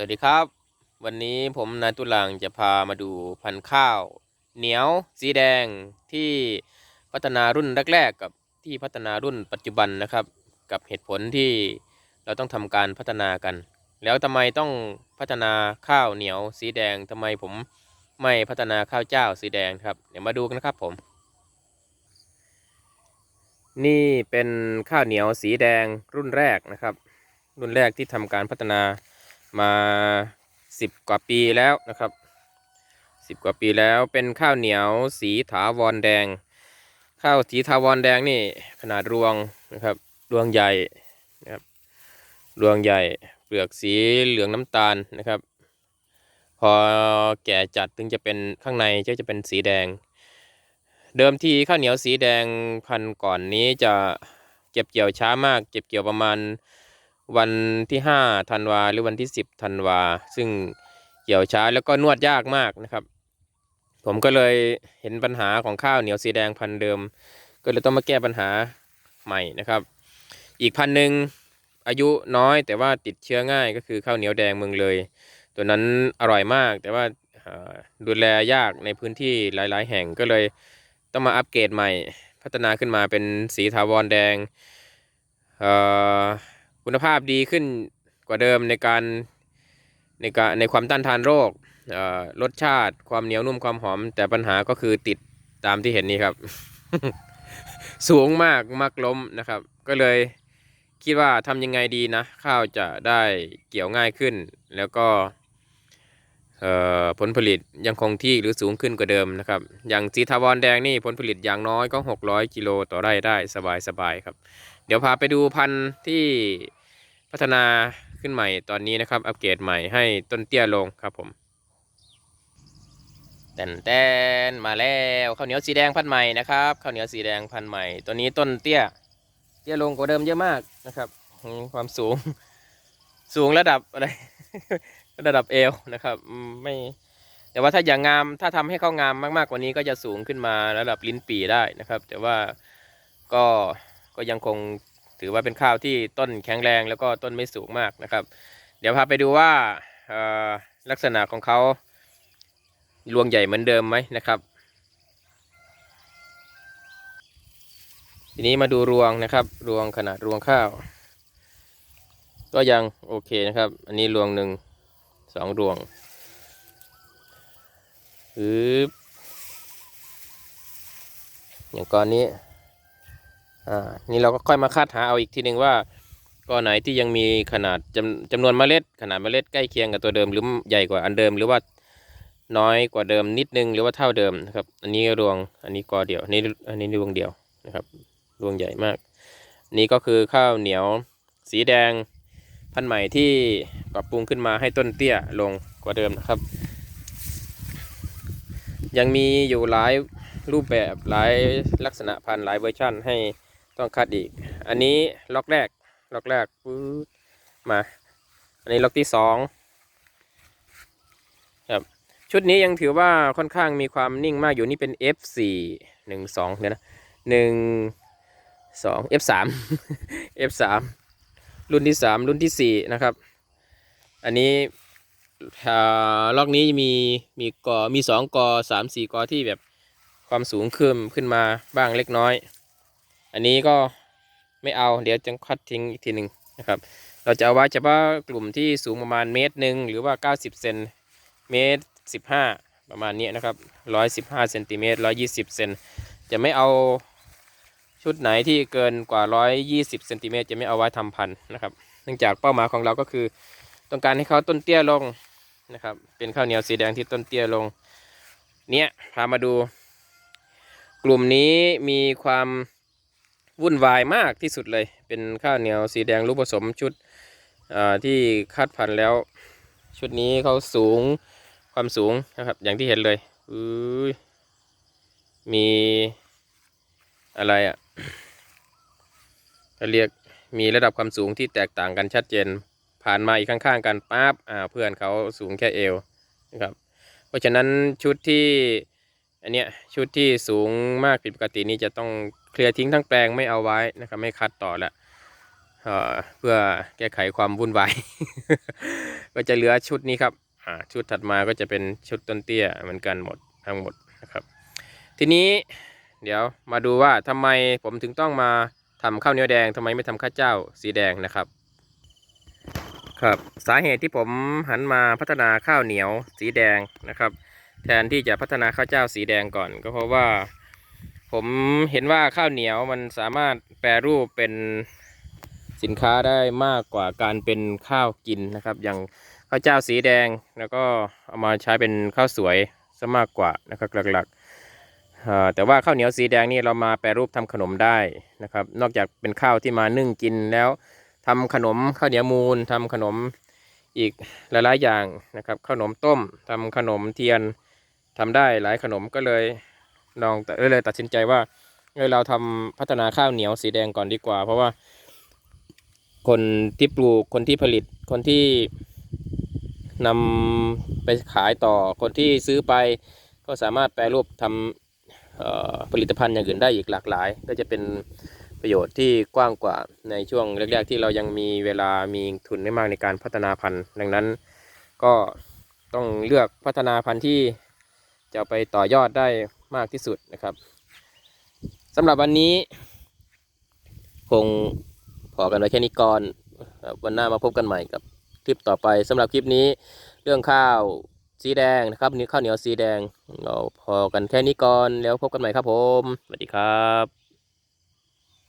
สวัสดีครับ วันนี้ผมนายตุลังจะพามาดูพันธุ์ข้าว เหนียวสีแดงที่พัฒนารุ่นแรกๆกับที่พัฒนารุ่นปัจจุบันนะครับ กับเหตุผลที่เราต้องทำการพัฒนากัน แล้วทำไมต้องพัฒนาข้าวเหนียวสีแดงทำไมผมไม่พัฒนาข้าวเจ้าสีแดงครับเดี๋ยวมาดูกันนะครับผม นี่เป็นข้าวเหนียวสีแดงรุ่นแรกนะครับ รุ่นแรกที่ทำการพัฒนา มาสิบกว่าปีแล้วนะครับสิบกว่าปีแล้วเป็นข้าวเหนียวสีถาวรแดง ข้าวสีถาวรแดงนี่ขนาดรวงนะครับรวงใหญ่นะครับรวงใหญ่เปลือกสีเหลืองน้ำตาลนะครับ พอแก่จัดถึงจะเป็นข้างในก็จะเป็นสีแดง เดิมทีข้าวเหนียวสีแดงพันก่อนนี้จะเก็บเกี่ยวช้ามาก เก็บเกี่ยวประมาณ วันที่ห้าธันวาหรือวันที่สิบธันวา ซึ่งเกี่ยวช้าแล้วก็นวดยากมากนะครับ ผมก็เลยเห็นปัญหาของข้าวเหนียวสีแดงพันเดิม ก็เลยต้องมาแก้ปัญหาใหม่นะครับ อีกพันหนึ่งอายุน้อยแต่ว่าติดเชื้อง่ายก็คือข้าวเหนียวแดงเมืองเลย ตัวนั้นอร่อยมากแต่ว่าดูแลยากในพื้นที่หลาย ๆ แห่งก็เลยต้องมาอัปเกรดใหม่ พัฒนาขึ้นมาเป็นสีถาวรแดงเอ่อ คุณภาพดีขึ้นกว่าเดิมในการในการในความต้านทานโรครสชาติความเหนียวนุ่มความหอม แต่ปัญหาก็คือติดตามที่เห็นนี้ครับ สูงมากมักล้มนะครับ ก็เลยคิดว่าทำยังไงดีนะ ข้าวจะได้เกี่ยวง่ายขึ้น แล้วก็ผลผลิตยังคงที่หรือสูงขึ้นกว่าเดิมนะครับ อย่างสีทาวรแดงนี่ผลผลิตอย่างน้อยก็ 600 กิโลต่อไร่ได้สบายๆครับ เดี๋ยวพาไปดูพันธุ์ที่ พัฒนาขึ้นใหม่ตอนนี้นะครับ อัปเกรดใหม่ให้ต้นเตี้ยลงครับผมแตนแตนมาแล้วข้าวเหนียวสีแดงพันใหม่นะครับข้าวเหนียวสีแดงพันใหม่ ตัวนี้ต้นเตี้ย เตี้ยลงกว่าเดิมเยอะมากนะครับความสูง สูงระดับอะไร ระดับเอวนะครับไม่แต่ว่าถ้าอย่างงามถ้าทำให้เขางามมากๆกว่านี้ก็จะสูงขึ้นมาระดับลิ้นปี่ได้นะครับ แต่ว่าก็ก็ยังคง ถือว่าเป็นข้าวที่ต้นแข็งแรงแล้วก็ต้นไม่สูงมากนะครับ เดี๋ยวพาไปดูว่าลักษณะของเขารวงใหญ่เหมือนเดิมไหมนะครับ ทีนี้มาดูรวงนะครับ รวงขนาดรวงข้าว ก็ยังโอเคนะครับ อันนี้รวงหนึ่งสองรวงปึ๊บอย่างก้อนนี้ อ่านี่เราก็ค่อยมาคาดหาเอาอีกทีหนึ่งว่าก้อนไหนที่ยังมีขนาดจำจำนวนเมล็ด ขนาดเมล็ดใกล้เคียงกับตัวเดิมหรือใหญ่กว่าอันเดิม หรือว่าน้อยกว่าเดิมนิดนึงหรือว่าเท่าเดิมนะครับ อันนี้รวงอันนี้กอเดียวอันนี้อันนี้รวงเดียวนะครับรวงใหญ่มาก นี่ก็คือข้าวเหนียวสีแดงพันธุ์ใหม่ที่ปรับปรุงขึ้นมาให้ต้นเตี้ยลงกว่าเดิมนะครับ ยังมีอยู่หลายรูปแบบหลายลักษณะพันธุ์หลายเวอร์ชั่นให้ ต้องคัดอีก อันนี้ล็อกแรก ล็อกแรกปื๊ดมา อันนี้ล็อกที่สองครับ ชุดนี้ยังถือว่าค่อนข้างมีความนิ่งมากอยู่นี่เป็น F4 หนึ่งสองเดี๋ยวนะหนึ่งสอง F3 F3 รุ่นที่สามรุ่นที่สี่นะครับ อันนี้ล็อกนี้มีมีกอมีสองกอสามสี่กอที่แบบความสูงขึ้นขึ้นมาบ้างเล็กน้อย อันนี้ก็ไม่เอาเดี๋ยวจะคัดทิ้งอีกทีหนึ่งนะครับ เราจะเอาไว้เฉพาะกลุ่มที่สูงประมาณเมตรหนึ่งหรือว่า 90เซนเมตร 15 ประมาณนี้นะครับ115เซนติเมตร120เซนจะไม่เอาชุดไหนที่เกินกว่า 120เซนติเมตรจะไม่เอาไว้ทำพันธุ์นะครับ เนื่องจากเป้าหมายของเราก็คือ ต้องการให้เขาต้นเตี้ยลงนะครับ เป็นข้าวเหนียวสีแดงที่ต้นเตี้ยลง เนี่ยพามาดู กลุ่มนี้มีความ วุ่นวายมากที่สุดเลย เป็นข้าวเหนียวสีแดงรูปผสมชุดที่คัดพันแล้ว ชุดนี้เขาสูงความสูงนะครับ อย่างที่เห็นเลยมีอะไรอะ่ะเขาเรียกมีระดับความสูงที่แตกต่างกันชัดเจน ผ่านมาอีกข้างๆ กันปั๊บอ่าเพื่อนเขาสูงแค่เอวนะครับ เพราะฉะนั้นชุดที่อันเนี้ยชุดที่สูงมากผิดปกตินี้จะต้อง ลียร์ทิ้งทั้งแปลงไม่เอาไว้นะครับไม่คัดต่อละเอเพื่อแก้ไขความวุ่นวายก็จะเหลือชุดนี้ครับชุดถัดมาก็จะเป็นชุดต้นเตี้ยเหมือนกันหมดทั้งหมดนะครับ ทีนี้เดี๋ยวมาดูว่าทำไมผมถึงต้องมาทำข้าวเหนียวแดงทำไมไม่ทำข้าวเจ้าสีแดงนะครับ ครับสาเหตุที่ผมหันมาพัฒนาข้าวเหนียวสีแดงนะครับ แทนที่จะพัฒนาข้าวเจ้าสีแดงก่อน ก็เพราะว่า ผมเห็นว่าข้าวเหนียวมันสามารถแปรรูปเป็นสินค้าได้มากกว่าการเป็นข้าวกินนะครับ อย่างข้าวเจ้าสีแดงแล้วก็เอามาใช้เป็นข้าวสวยซะมากกว่านะครับหลักๆแต่ว่าข้าวเหนียวสีแดงนี่เรามาแปรรูปทำขนมได้นะครับ นอกจากเป็นข้าวที่มานึ่งกินแล้วทำขนมข้าวเหนียวมูลทำขนมอีกหลายๆอย่างนะครับขนมต้มทำขนมเทียนทำได้หลายขนมก็เลย ลองแต่เลยตัดสินใจว่าเออเราทำพัฒนาข้าวเหนียวสีแดงก่อนดีกว่า เพราะว่า คนที่ปลูกคนที่ผลิตคนที่นำไปขายต่อคนที่ซื้อไป ก็สามารถแปรรูปทำเอ่อผลิตภัณฑ์อย่างอื่นได้อีกหลากหลาย ก็จะเป็นประโยชน์ที่กว้างกว่าในช่วงแรกๆ ที่เรายังมีเวลามีทุนไม่มากในการพัฒนาพันธุ์ ดังนั้นก็ต้องเลือกพัฒนาพันธุ์ที่จะไปต่อยอดได้ มากที่สุดนะครับสำหรับวันนี้ คงพอกันไว้แค่นี้ก่อนวันหน้ามาพบกันใหม่กับคลิปต่อไปสำหรับคลิปนี้เรื่องข้าวสีแดงนะครับนี่ข้าวเหนียวสีแดงเราพอกันแค่นี้ก่อนแล้วพบกันใหม่ครับผมสวัสดีครับ